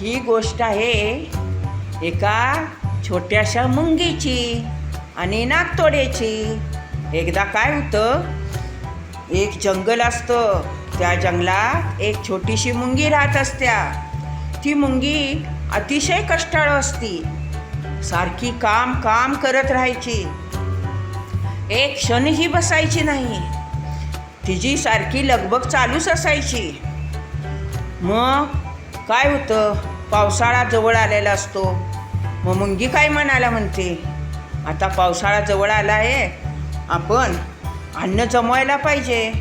ही गोष्ट आहे एका छोट्याशा मुंगीची आणि नागतोड्याची एकदा काय होतं? एक जंगल असतं. त्या जंगलात एक छोटीशी मुंगी राहत असत्या. ती मुंगी अतिशय कष्टाळू असती. सारखी काम काम करत राहायची. एक क्षणही बसायची नाही. तिची सारखी लगबग चालूच असायची. मग काय होतं? पावसाळा जवळ आलेला असतो. मग मुंगी काय म्हणायला म्हणते? आता पावसाळा जवळ आला आहे आपण अन्न जमवायला पाहिजे.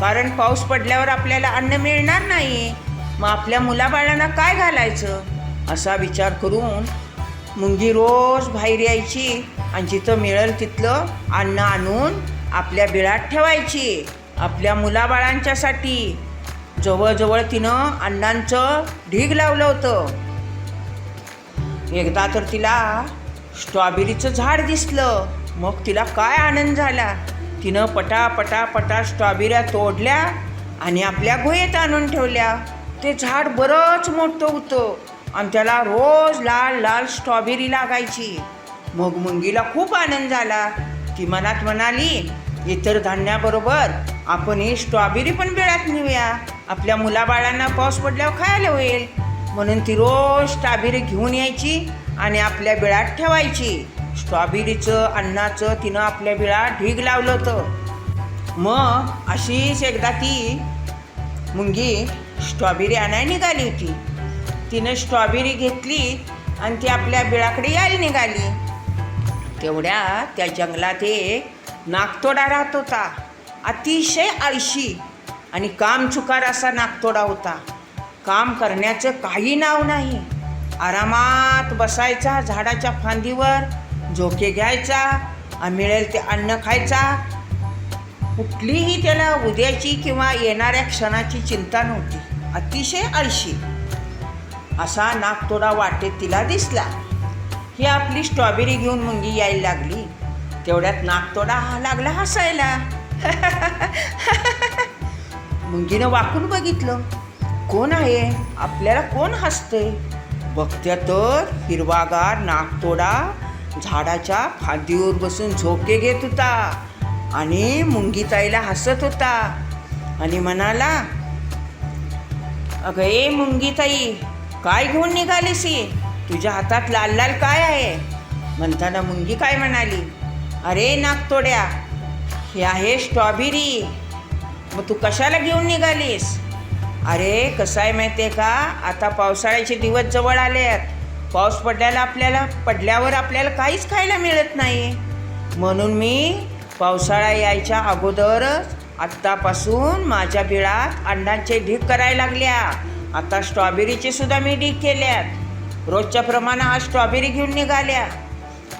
कारण पाऊस पडल्यावर आपल्याला अन्न मिळणार नाही. मग आपल्या मुलाबाळांना काय घालायचं? असा विचार करून मुंगी रोज बाहेर यायची आणि जिथं मिळेल तिथलं अन्न आणून आपल्या बिळात ठेवायची. आपल्या मुलाबाळांच्यासाठी जवळजवळ तिनं अण्णांचं ढीग लावलं होतं. एकदा तर तिला स्ट्रॉबेरीचं झाड दिसलं. मग तिला काय आनंद झाला? तिनं पटा पटा पटा स्ट्रॉबेऱ्या तोडल्या आणि आपल्या गुहेत आणून ठेवल्या. ते झाड बरंच मोठं होतं आणि त्याला रोज लाल लाल स्ट्रॉबेरी लागायची. मग मुंगीला खूप आनंद झाला. ती मनात म्हणाली इतर धान्याबरोबर आपण ही स्ट्रॉबेरी पण वेळात नेऊया. आपल्या मुलाबाळांना पाऊस पडल्यावर खायला होईल. म्हणून ती रोज स्ट्रॉबेरी घेऊन यायची आणि आपल्या बिळात ठेवायची. स्ट्रॉबेरीचं अन्नाचं तिनं आपल्या बिळात ढीग लावलं होतं. मग अशीच एकदा ती मुंगी स्ट्रॉबेरी आणायला निघाली होती. तिनं स्ट्रॉबेरी घेतली आणि ती आपल्या बिळाकडे यायला निघाली. तेवढ्या त्या जंगलात एक नागतोडा राहत होता. अतिशय आळशी आणि काम चुकार असा नागतोडा होता. काम करण्याचं काही नाव नाही. आरामात बसायचा झाडाच्या फांदीवर झोके घ्यायचा मिळेल ते अन्न खायचा. कुठलीही त्याला उद्याची किंवा येणाऱ्या क्षणाची चिंता नव्हती. अतिशय आळशी असा नागतोडा वाटेत तिला दिसला. ही आपली स्ट्रॉबेरी घेऊन मुंगी यायला लागली. तेवढ्यात नागतोडा हा लागला हसायला. मुंगीनं वाकून बघितलं. कोण आहे? आपल्याला कोण हसते बघत्या तर हिरवागार नागतोडा झाडाच्या फांदीवर बसून झोके घेत होता आणि मुंगीताईला हसत होता आणि म्हणाला अगं ए मुंगीताई काय घेऊन निघालीसी ही? तुझ्या हातात लाल लाल काय आहे? म्हणताना मुंगी काय म्हणाली अरे नागतोड्या हे आहे स्ट्रॉबेरी. मग तू कशाला घेऊन निघालीस? अरे कसं आहे माहिती आहे का? आता पावसाळ्याचे दिवस जवळ आले आहेत पाऊस पडल्याला आपल्याला पडल्यावर आपल्याला काहीच खायला मिळत नाही म्हणून मी पावसाळा यायच्या अगोदरच आत्तापासून माझ्या बिळात अंडांचे ढीग करायला लागल्या. आता स्ट्रॉबेरीचे सुद्धा मी ढीग केल्यात. रोजच्या प्रमाणे आज स्ट्रॉबेरी घेऊन निघाल्या.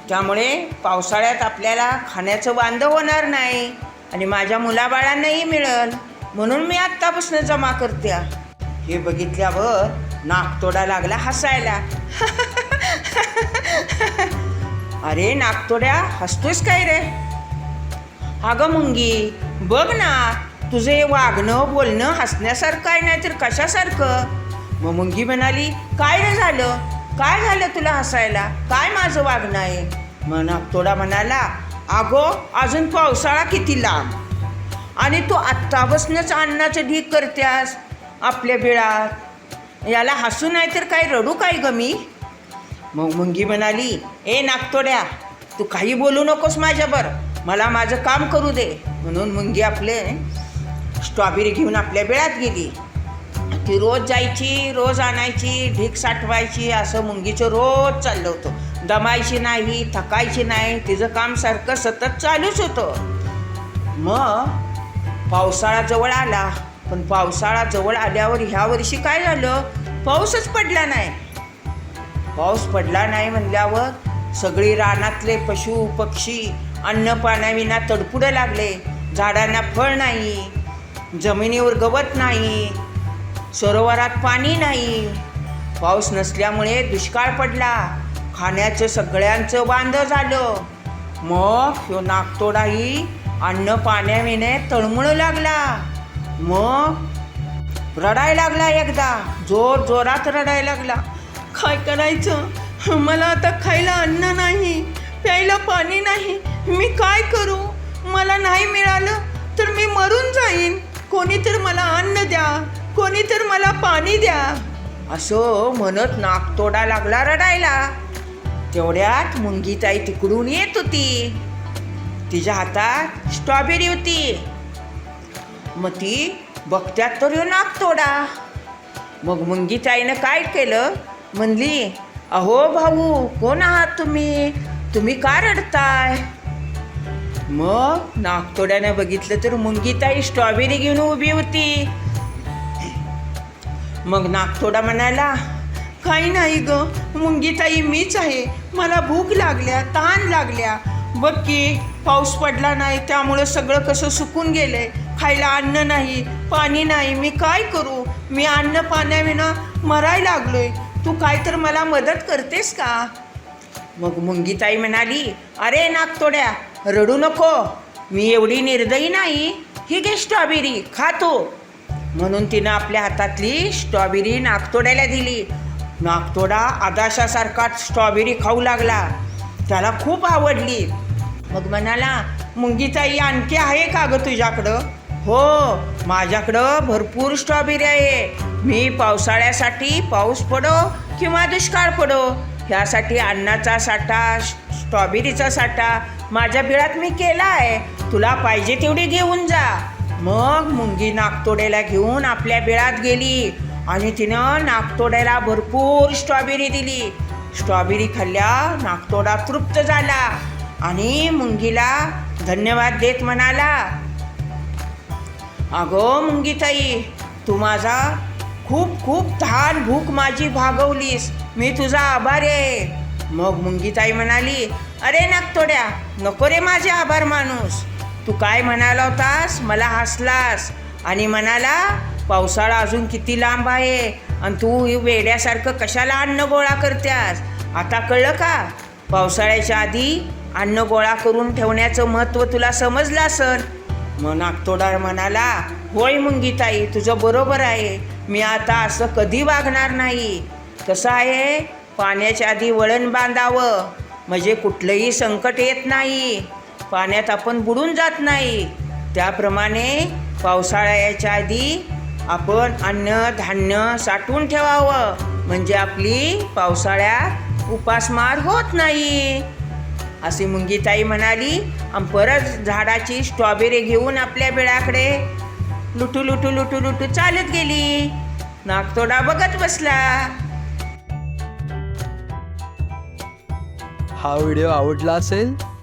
त्यामुळे पावसाळ्यात आपल्याला खाण्याचं वांदं होणार नाही. आणि माझ्या मुलाबाळांनाही मिळेल. म्हणून मी आत्तापासून जमा करत्या हे बघितल्यावर नाकतोडा लागला हसायला. अरे नाकतोड्या हसतोस काय रे? अगं मुंगी बघ ना तुझं वागणं बोलणं हसण्यासारखं आहे नाही तर कशासारखं? मग मुंगी म्हणाली काय रे झालं? काय झालं तुला हसायला? काय माझं वागणं आहे? मग नागतोडा म्हणाला अगो अजून पावसाळा किती लांब? आणि तू आत्तापासूनच अन्नाचं ढीक करत्यास आपल्या बिळात? याला हसू नाही तर काय रडू काय ग मी? मग मुंगी म्हणाली ए नागतोड्या तू काही बोलू नकोस माझ्यावर. मला माझं काम करू दे. म्हणून मुंगी आपले स्ट्रॉबेरी घेऊन आपल्या बिळात गेली. ती रोज जायची रोज आणायची ढीक साठवायची असं मुंगीचं रोज चाललं होतं. दमायची नाही थकायची नाही तिचं काम सारखं सतत चालूच होतं. मग पावसाळा जवळ आला पण पावसाळा जवळ आल्यावर ह्या वर्षी काय झालं? पाऊसच पडला नाही. पाऊस पडला नाही म्हणल्यावर सगळी रानातले पशु पक्षी अन्न पाण्याविना तडपुडं लागले. झाडांना फळ नाही जमिनीवर गवत नाही सरोवरात पाणी नाही. पाऊस नसल्यामुळे दुष्काळ पडला. खाण्याचं सगळ्यांचं बांधं झालं. मग ह्यो नागतोडाही अन्न पाण्याविने तळमळू लागला. मग रडायला लागला एकदा. जोर जोरात रडायला लागला. काय करायचं? मला आता खायला अन्न नाही प्यायला पाणी नाही. मी काय करू? मला नाही मिळालं तर मी मरून जाईन. कोणी तर मला अन्न द्या. कोणी तर मला पाणी द्या. असं म्हणत नाकतोडा लागला रडायला. तेवढ्यात मुंगीताई तिकडून येत होती. तिच्या हातात स्ट्रॉबेरी होती. मग ती बघत्यात तर ह्यो नागतोडा मग मुंगीताईनं काय केलं? म्हणली अहो भाऊ कोण आहात तुम्ही? तुम्ही का रडताय? मग नागतोड्यानं बघितलं तर मुंगीताई स्ट्रॉबेरी घेऊन उभी होती. मग नागतोडा म्हणाला काही नाही ग मुंगीताई मीच आहे. मला भूक लागल्या ताण लागल्या. बघ की पाऊस पडला नाही त्यामुळं सगळं कसं सुकून गेलंय. खायला अन्न नाही पाणी नाही मी काय करू? मी अन्न पाण्याविना मराय लागलोय. तू काय तर मला मदत करतेस का? मग मुंगीताई म्हणाली अरे नागतोड्या रडू नको. मी एवढी निर्दयी नाही. ही घे स्ट्रॉबेरी खातो म्हणून तिनं आपल्या हातातली स्ट्रॉबेरी नागतोड्याला दिली. नागतोडा आदाशासारखा स्ट्रॉबेरी खाऊ लागला. त्याला खूप आवडली. मग म्हणाला मुंगीताई आणखी आहे का गं तुझ्याकडं? हो माझ्याकडं भरपूर स्ट्रॉबेरी आहे. मी पावसाळ्यासाठी पाऊस पडो किंवा दुष्काळ पडो ह्यासाठी अन्नाचा साठा स्ट्रॉबेरीचा साठा. माझ्या बिळात मी केला आहे. तुला पाहिजे तेवढी घेऊन जा. मग मुंगी नागतोड्याला घेऊन आपल्या बिळात गेली आणि तिनं नागतोड्याला भरपूर स्ट्रॉबेरी दिली. स्ट्रॉबेरी खाल्ल्या नागतोडा तृप्त झाला आणि मुंगीला धन्यवाद देत म्हणाला अगं मुंगीताई तू माझा खूप खूप धान भूक माझी भागवलीस. मी तुझा आभार आहे. मग मुंगीताई म्हणाली अरे नागतोड्या नको रे माझे आभार माणूस तू काय म्हणाला होतास? मला हसलास. आणि म्हणाला पावसाळा अजून किती लांब आहे आणि तू वेड्यासारखं कशाला अन्न गोळा करत्यास? आता कळलं का? पावसाळ्याच्या आधी अन्न गोळा करून ठेवण्याचं महत्त्व तुला समजलं असन मग नागतोडार म्हणाला होय मुंगीताई तुझं बरोबर आहे. मी आता असं कधी वागणार नाही. कसं आहे? पाण्याच्या आधी वळण बांधावं. म्हणजे कुठलंही संकट येत नाही. पाण्यात आपण बुडून जात नाही. त्याप्रमाणे पावसाळ्याच्या आधी आपण अन्न धान्य साठवून ठेवावं. म्हणजे आपली पावसाळ्यात उपासमार होत नाही. अशी मुंगीताई म्हणाली आणि परत झाडाची स्ट्रॉबेरी घेऊन आपल्या बिळाकडे लुटू लुटू लुटू लुटू चालत गेली. नागतोडा बघत बसला. हा व्हिडिओ आवडला असेल